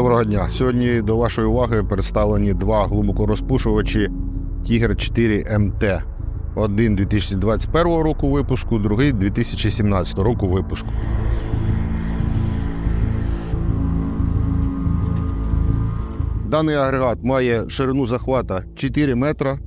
Доброго дня. Сьогодні до вашої уваги представлені два глибокорозпушувачі Tiger 4 МТ. Один 2021 року випуску, другий 2017 року випуску. Даний агрегат має ширину захвата 4 метра,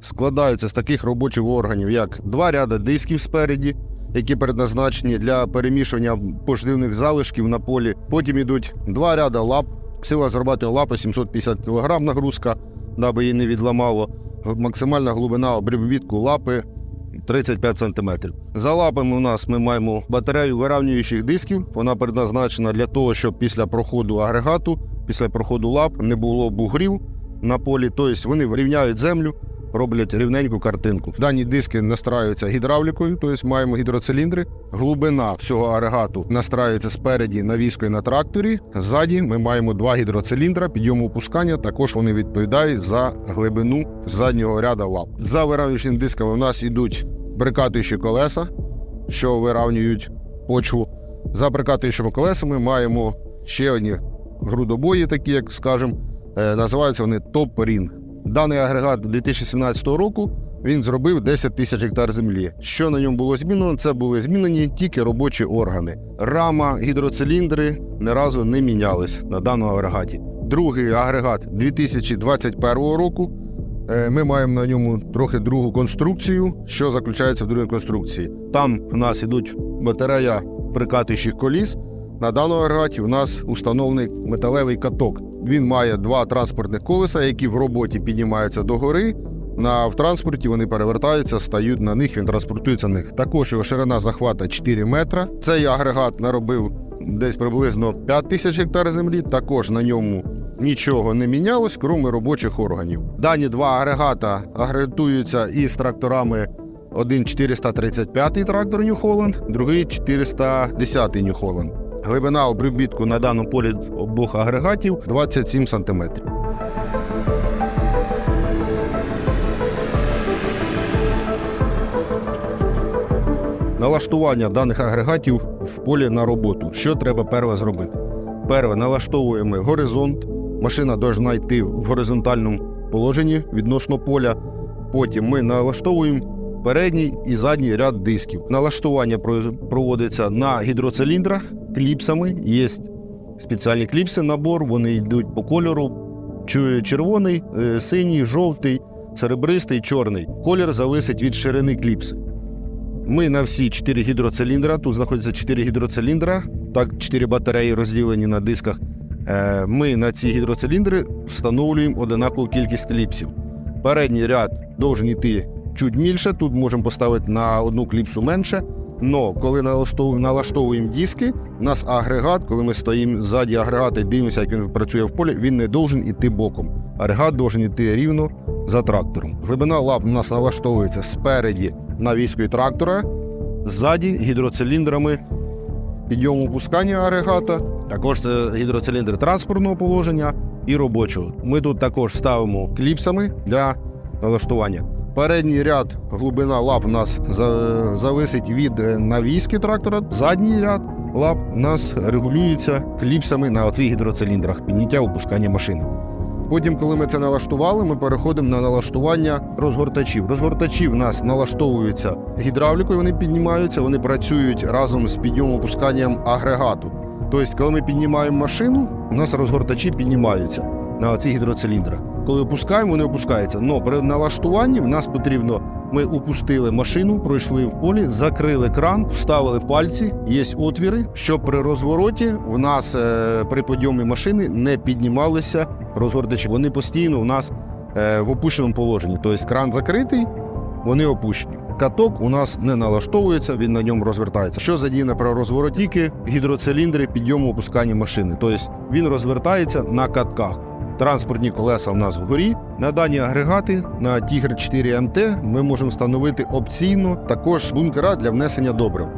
складається з таких робочих органів, як два ряди дисків спереді, які предназначені для перемішування поживних залишків на полі. Потім йдуть два ряди лап. Сила зробити лапи 750 кг нагрузка, даби її не відламало. Максимальна глибина обрібітку лапи 35 см. За лапами у нас ми маємо батарею виравнюючих дисків. Вона предназначена для того, щоб після проходу агрегату, після проходу лап не було бугрів на полі. Тобто вони вирівняють землю, роблять рівненьку картинку. Дані диски настраюються гідравлікою, тобто маємо гідроциліндри. Глибина всього агрегату настраюється спереді на і на тракторі. Ззаді ми маємо два гідроциліндра, підйому опускання. Також вони відповідають за глибину заднього ряда лап. За виравнюючими дисками у нас йдуть прикатуючі колеса, що виравнюють почву. За прикатуючими колесами маємо ще одні грудобої, такі, як скажемо, е, називаються вони топ-рінг. Даний агрегат 2017 року він зробив 10 тисяч гектар землі. Що на ньому було змінено? Це були змінені тільки робочі органи. Рама, гідроциліндри не разу не мінялись на даному агрегаті. Другий агрегат 2021 року. Е, Ми маємо на ньому трохи другу конструкцію, що заключається в другій конструкції. Там в нас ідуть батарея прикатуючих коліс. На даному агрегаті в нас установлений металевий каток. Він має два транспортних колеса, які в роботі піднімаються догори. На в транспорті вони перевертаються, стають на них, він транспортується на них. Також його ширина захвата 4 метра. Цей агрегат наробив десь приблизно 5 тисяч гектар землі. Також на ньому нічого не мінялось, крім робочих органів. Дані два агрегата агрегатуються із тракторами. Один 435 трактор Holland, другий 410 New Holland. Глибина обробітку на даному полі обох агрегатів 27 см. Налаштування даних агрегатів в полі на роботу. Що треба перше зробити? Перше, налаштовуємо горизонт. Машина повинна йти в горизонтальному положенні відносно поля. Потім ми налаштовуємо передній і задній ряд дисків. Налаштування проводиться на гідроциліндрах кліпсами. Є спеціальні кліпси, набор, вони йдуть по кольору. Червоний, е, синій, жовтий, серебристий, чорний. Колір зависить від ширини кліпси. Ми на всі 4 гідроциліндра, тут знаходяться 4 гідроциліндра, так 4 батареї розділені на дисках. Е, Ми на ці гідроциліндри встановлюємо однакову кількість кліпсів. Передній ряд должен йти чуть більше, тут можемо поставити на одну кліпсу менше. Но коли налаштовуємо, диски, у нас агрегат, коли ми стоїмо ззаді агрегата і дивимося, як він працює в полі, він не должен йти боком. Агрегат должен йти рівно за трактором. Глибина лап у нас налаштовується спереді на військові трактора, ззаді гідроциліндрами підйому опускання агрегата. Також це гідроциліндри транспортного положення і робочого. Ми тут також ставимо кліпсами для налаштування. Передній ряд глибина лап у нас за- зависить від е, навіски трактора. Задній ряд лап у нас регулюється кліпсами на оцих гідроциліндрах підняття опускання машини. Потім, коли ми це налаштували, ми переходимо на налаштування розгортачів. Розгортачі в нас налаштовуються гідравлікою, вони піднімаються, вони працюють разом з підйомом опусканням агрегату. Тобто, коли ми піднімаємо машину, у нас розгортачі піднімаються на цих гідроциліндрах. Коли опускаємо, вони опускаються. Но при налаштуванні в нас потрібно. Ми опустили машину, пройшли в полі, закрили кран, вставили пальці, є отвіри, щоб при розвороті в нас е, при підйомі машини не піднімалися розгортачі. Вони постійно у нас е, в опущеному положенні. Тобто кран закритий, вони опущені. Каток у нас не налаштовується, він на ньому розвертається. Що задіяно при розвороті? Тільки гідроциліндри підйому опускання машини. Тобто він розвертається на катках. Транспортні колеса у нас вгорі. На дані агрегати на Tiger 4 МТ ми можемо встановити опційно також бункера для внесення добрив.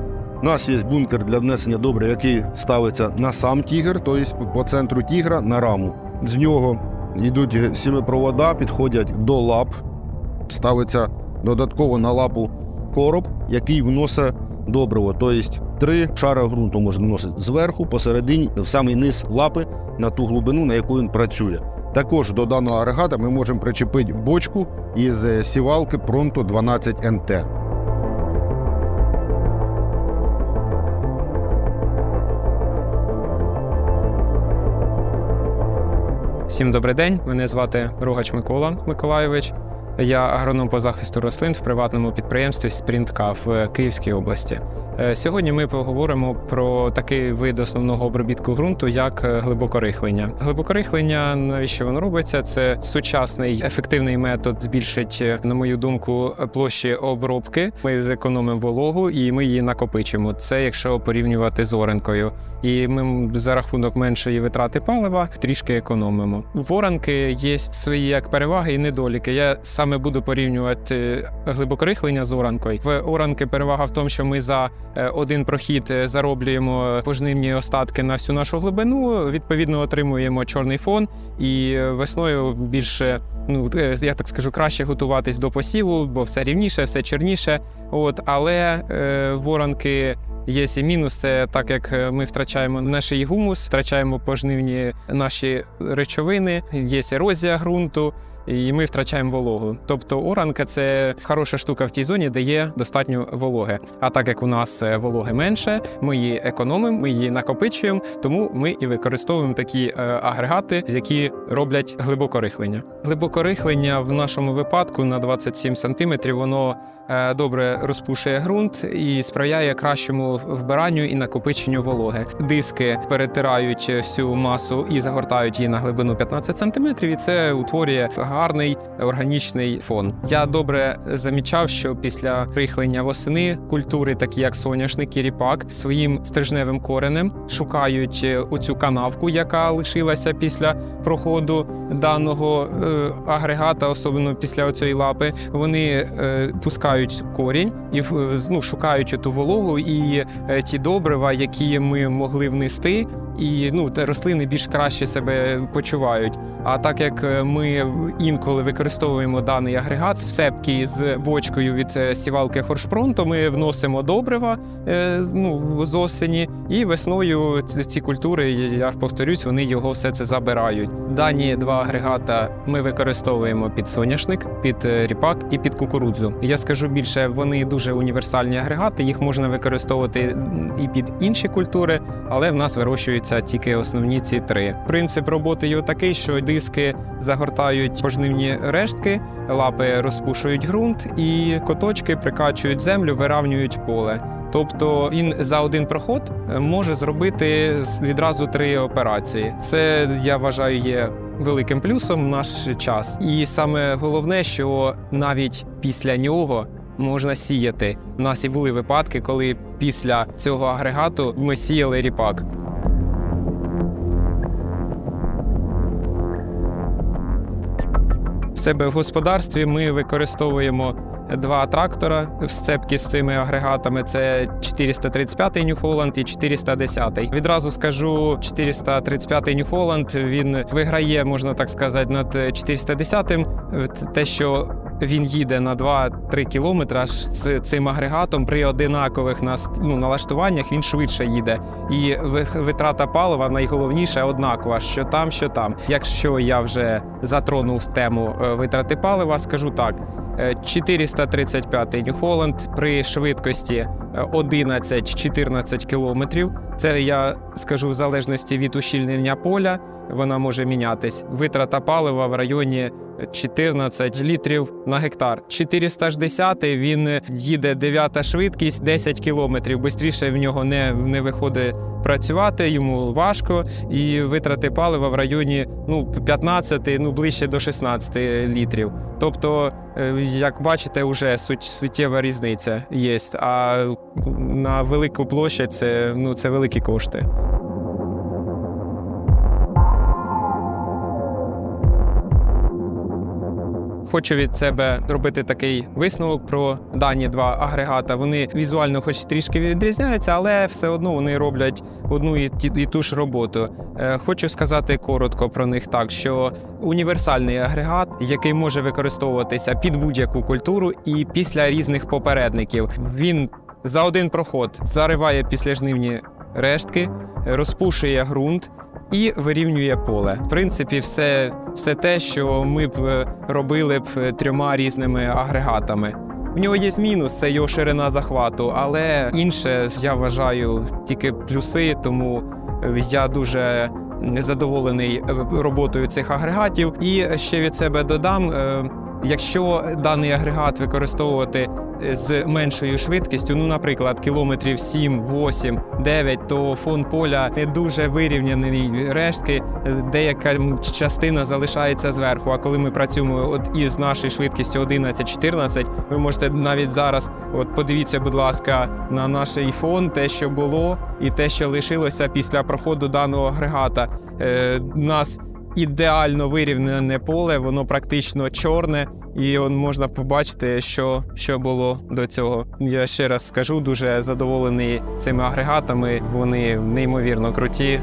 У нас є бункер для внесення добрив, який ставиться на сам тігр, тобто по центру тігра на раму. З нього йдуть сімипровода, підходять до лап, ставиться додатково на лапу короб, який вносить добриво. Тобто три шара ґрунту можна носити зверху, посередині, в самий низ лапи на ту глибину, на яку він працює. Також до даного агрегата ми можемо причепити бочку із е, сівалки Pronto 12 НТ. Всім добрий день. Мене звати Рогач Микола Миколайович. Я агроном по захисту рослин в приватному підприємстві Спрінтка в Київській області. Е, Сьогодні ми поговоримо про такий вид основного обробітку ґрунту, як е, глибокорихлення. Глибокорихлення, навіщо воно робиться? Це сучасний ефективний метод збільшить, е, на мою думку, площі обробки. Ми зекономимо вологу і ми її накопичимо. Це якщо порівнювати з оренкою. І ми за рахунок меншої витрати палива трішки економимо. В є свої як переваги і недоліки. Я саме буду порівнювати глибокорихлення з оранкою. В оранки перевага в тому, що ми за один прохід е, зароблюємо пожнивні остатки на всю нашу глибину. Відповідно, отримуємо чорний фон, і е, весною більше. Ну, е, я так скажу, краще готуватись до посіву, бо все рівніше, все чорніше. От, але е, воронки є і мінус. Це так як е, ми втрачаємо наш гумус, втрачаємо пожнивні наші речовини, є ерозія ґрунту. І ми втрачаємо вологу. Тобто оранка це хороша штука в тій зоні, де є достатньо вологи. А так як у нас е, вологи менше, ми її економимо, ми її накопичуємо, тому ми і використовуємо такі е, агрегати, які роблять глибокорихлення. Глибокорихлення в нашому випадку на 27 см воно е, добре розпушує ґрунт і сприяє кращому вбиранню і накопиченню вологи. Диски перетирають всю масу і загортають її на глибину 15 см, і це утворює гарний органічний фон. Я добре замічав, що після прихлення восени культури, такі як соняшник і ріпак, своїм стрижневим коренем шукають е, оцю канавку, яка лишилася після проходу даного е, агрегата, особливо після цієї лапи. Вони е, пускають корінь і ну, шукають ту вологу і е, ті добрива, які ми могли внести. І ну те рослини більш краще себе почувають. А так як е, ми інколи використовуємо даний агрегат в сепки з бочкою від е, сівалки Хоршпрон, то ми вносимо добрива е, ну, з осені, і весною ці культури, я повторюсь, вони його все це забирають. Дані два агрегата ми використовуємо під соняшник, під ріпак і під кукурудзу. Я скажу більше, вони дуже універсальні агрегати, їх можна використовувати і під інші культури, але в нас вирощуються тільки основні ці три. Принцип роботи його такий, що диски загортають пожнивні рештки, лапи розпушують ґрунт, і коточки прикачують землю, виравнюють поле. Тобто він за один проход може зробити відразу три операції. Це я вважаю є великим плюсом в наш час. І саме головне, що навіть після нього можна сіяти. У нас і були випадки, коли після цього агрегату ми сіяли ріпак. Себе в господарстві ми використовуємо два трактора в сцепці з цими агрегатами. Це 435 New Holland і 410. Відразу скажу, 435 New Holland, він виграє, можна так сказати, над 410 те, що він їде на 2-3 кілометри аж з цим агрегатом при одинакових ну, налаштуваннях він швидше їде. І витрата палива найголовніше однакова, що там, що там. Якщо я вже затронув тему е, витрати палива, скажу так. е, 435 New Holland при швидкості е, 11-14 кілометрів. Це я скажу в залежності від ущільнення поля. Вона може мінятись. Витрата палива в районі 14 літрів на гектар. 460 він їде 9 швидкість, 10 кілометрів. Бистріше в нього не, не виходить працювати, йому важко, і витрати палива в районі ну, 15, ну ближче до 16 літрів. Тобто, е, як бачите, вже суть, суттєва різниця є. А на велику площадь це, ну, це великі кошти. Хочу від себе зробити такий висновок про дані два агрегата. Вони візуально, хоч трішки відрізняються, але все одно вони роблять одну і ту ж роботу. Е, Хочу сказати коротко про них так, що універсальний агрегат, який може використовуватися під будь-яку культуру і після різних попередників. Він за один проход зариває післяжнивні рештки, розпушує ґрунт і вирівнює поле. В принципі, все, все те, що ми б е, робили б е, трьома різними агрегатами. В нього є мінус, це його ширина захвату, але інше я вважаю тільки плюси, тому е, я дуже незадоволений роботою цих агрегатів. І ще від себе додам: якщо даний агрегат використовувати е, з меншою швидкістю, ну, наприклад, кілометрів 7, 8, 9, то фон поля не дуже вирівняний рештки, е, деяка частина залишається зверху. А коли ми працюємо от із нашою швидкістю 11-14, ви можете навіть зараз, от подивіться, будь ласка, на наш фон, те, що було, і те, що лишилося після проходу даного агрегата. Е, нас ідеально вирівняне поле, воно практично чорне, і он можна побачити, що, що було до цього. Я ще раз скажу, дуже задоволений цими агрегатами. Вони неймовірно круті.